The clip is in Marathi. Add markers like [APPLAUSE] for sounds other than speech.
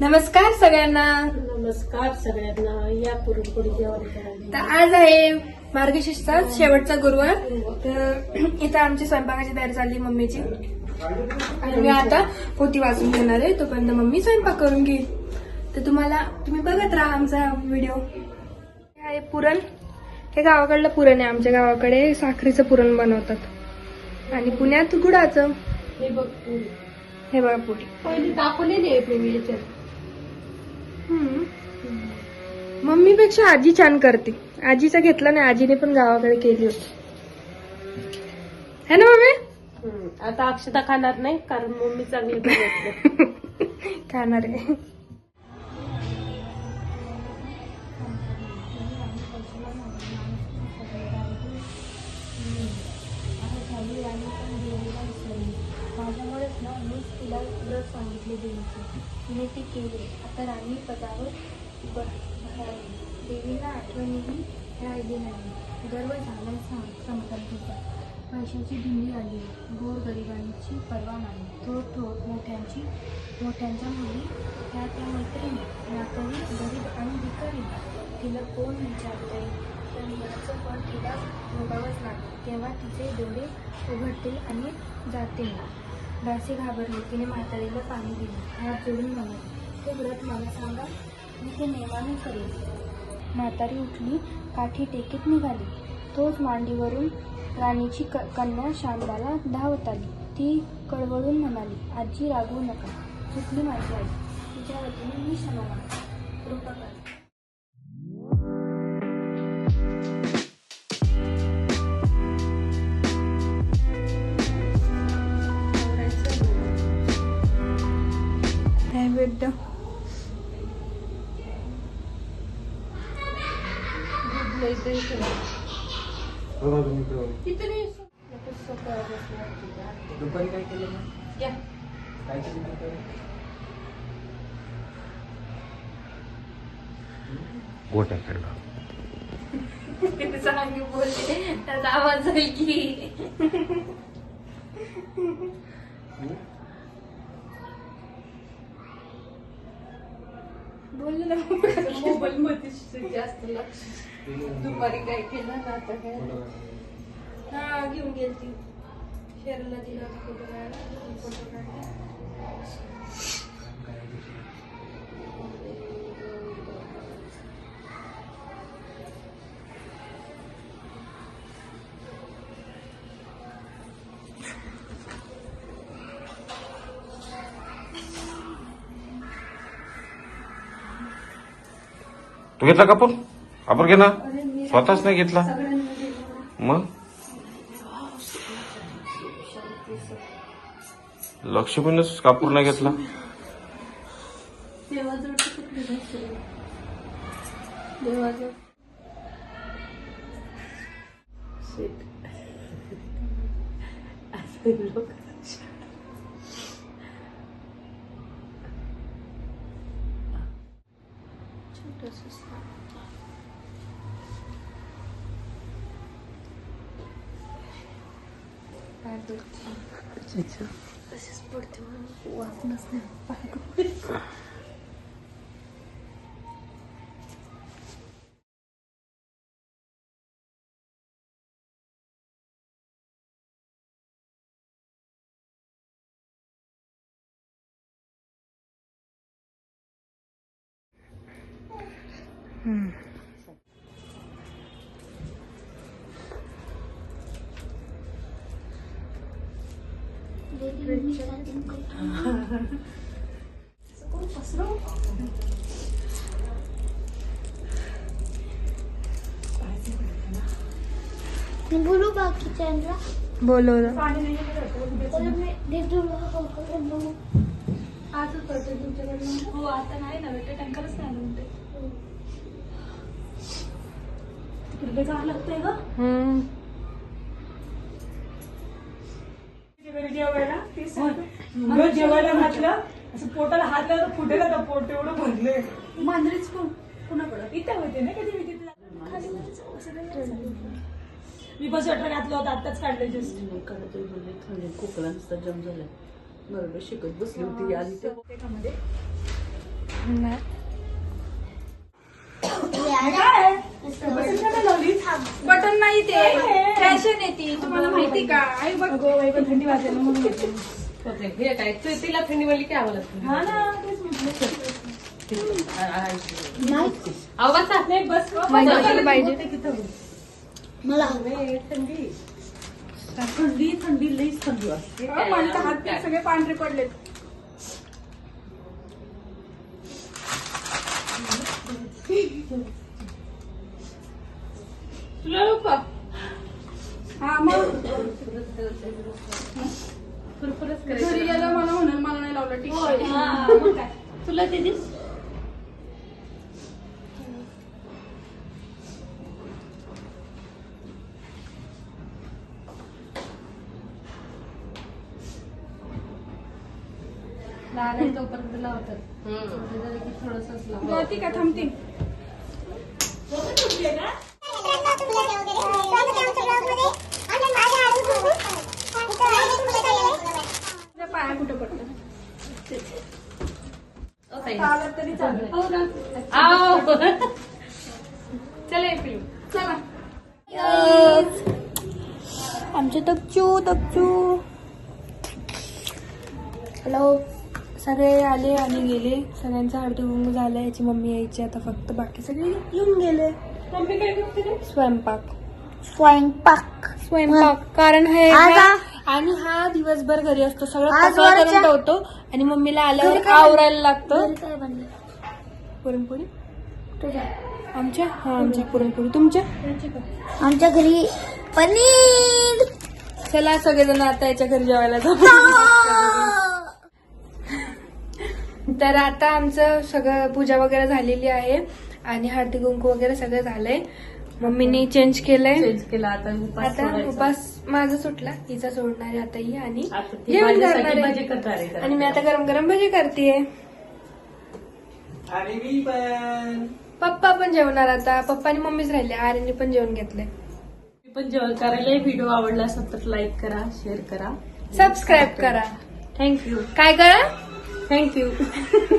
नमस्कार सगळ्यांना. नमस्कार सगळ्यांना. या पुरणपोळी जेवण तर आज आहे मार्गशीर्षचा शेवटचा गुरुवार. तर इथं आमची स्वयंपाकाची तयारी चालली मम्मीची. आणि मी आता पोती वाचून घेणार आहे. तोपर्यंत मम्मी स्वयंपाक करून घेईल. तर तुम्हाला तुम्ही बघत राहा आमचा व्हिडिओ. हे आहे पुरण. हे गावाकडलं पुरण आहे. आमच्या गावाकडे साखरेचं पुरण बनवतात. आणि पुण्यात गुडाचं. हे बघ पुरी पहिली दाखवलेली आहे मी याच्यात. हम्म. मम्मीपेक्षा आजी छान करते. आजीचं घेतलं नाही आजीने पण गावाकडे केली होती. है ना मम्मी. आता अक्षता खाणार नाही कारण मम्मी चांगली [LAUGHS] खाणार आहे. माझ्यामुळेच ना मीच तिला व्रत सांगितले देवीचे. तिने ते केले. आता राणी पदावर बसली देवीला आठवणीही राहिली नाही. गर्व झाला सांग संकल्पीचा पैशाची धुंदी आली. गोर गरिबांची पर्वा नाही. थोड थोड मोठ्यांची मोठ्यांच्या मुली. त्या त्या मैत्रिणी. नाकरी गरीब आणि भिकारी. तिला कोण विचारते तर याचं पण तिला भोगावंच लागतं. तेव्हा तिचे डोळे उघडतील आणि जातील. दासी घाबरली. तिने म्हातारीला पाणी दिले. हात जोडून म्हणत ते व्रत मला सांगा. मी ते नेमाने करेन. म्हातारी उठली काठी टेकीत निघाली. तोच मांडीवरून राणीची क कन्या शांताला धावत आली. ती कळवळून म्हणाली आजी रागवू नका. चुकली माझी आई. तिच्या वतीने मी क्षमा कृपा दुपारी काय केलं मग? काय केलं? गोट्या खेळला चांगली बोलते त्याचा आवाज होईल की. बोलले ना. मोबाईल मध्ये जास्त लक्ष. दुपारी काय केलं ना आता काय? हा घेऊन गेलती. शेरला दिला होता फोटो काढायला. फोटो काढला. तू घेतला कापूर कापूर घे ना. स्वतःच नाही घेतला. मग? लक्ष्मीनच कापूर नाही घेतला. देवाजवळ कुठली घ्यायची देवाजवळ Shit. असं लोक तसेच पडते म्हणून बोलू बाकीच्यांना बोलवलं आजच पडते तुमच्याकडनं हो आता नाही ना भेटत टँकरच नाही आलं म्हणते तिकडे जावं लागतंय ग जेवायला जेवायला घातलं असं पोटाला हात लावलं फुटेल आता पोट एवढं भरले मांजरीच कोण? कुणाकडं? इथं होते ना कधी मी मी बस वाटलं घातलं होतं आत्ताच काढलं जस्ट थंडी खोकला नुसता जम झाला बरोबर शिकत बसली होती आली ते त्याच्यामध्ये बटन नाही ते. फॅशन येते तुम्हाला माहिती का? आई बघ. थंडी वाजायला म्हणून. हे काय? तिला थंडी म्हणली की आम्हाला थंडी हा ना तेच म्हटलं. अहो बसा. नाही बस. पाहिजे नाही, थंडी. थंडी? थंडी लईच थंडी वाजते. मला हात सगळे पांढरे पडलेत तुला लावू का? हा मग फुरफुरच घरी करायची गेलं मला म्हणून मला नाही लावलं टी शर्ट. हा, मग काय? तुला दिदी लहान आहे तोपर्यंत लावतात. झालं की थोडंसंच लाव. हो, ती का थांबती? तुझ्या तरी हो ना. आव. चला ये पिलू चला. आमचे तक्चू तक्चू हॅलो. सगळे आले आणि गेले. सगळ्यांचा हळदीकुंकू झालं याची मम्मी यायची आता फक्त बाकी सगळे येऊन गेले. मम्मी काय करते रे? स्वयंपाक. स्वयंपाक. स्वयंपाक. कारण हे हा- आणि हा दिवसभर घरी असतो. सगळं आज पसारा करून वरच्या- ठेवतो. आणि मम्मीला आल्यावर काय आवरायला लागतं. घरी काय बनलं? पुरणपोळी? तुझ्या? आमच्या? हा आमची पुरणपोळी. तुमच्या? आमच्या घरी पनीर. चला सगळेजण आता याच्या घरी जेवायला जाऊ. तर आता आमचं सगळं पूजा वगैरे झालेली आहे. आणि हळदी कुंकू वगैरे सगळं झालंय. मम्मीने चेंज केलंय. चेंज केला आता उपास आता सोडायचा. उपास माझा सुटला. हिचा सोडणार आहे आता ही आणि आता ती जेवण माझ्यासाठी करणार भजी आहे. करणार आहे. आणि मी आता गरम गरम भजी करतेय. आणि मी पण. पप्पा पण जेवणार आता. पप्पा आणि मम्मीच राहिले. आर्यने पण जेवण घेतलंय. मी पण जेवण करायला. व्हिडिओ आवडला असेल तर लाईक करा शेअर करा. सबस्क्राईब करा. थँक्यू काय करा? थँक्यू [LAUGHS]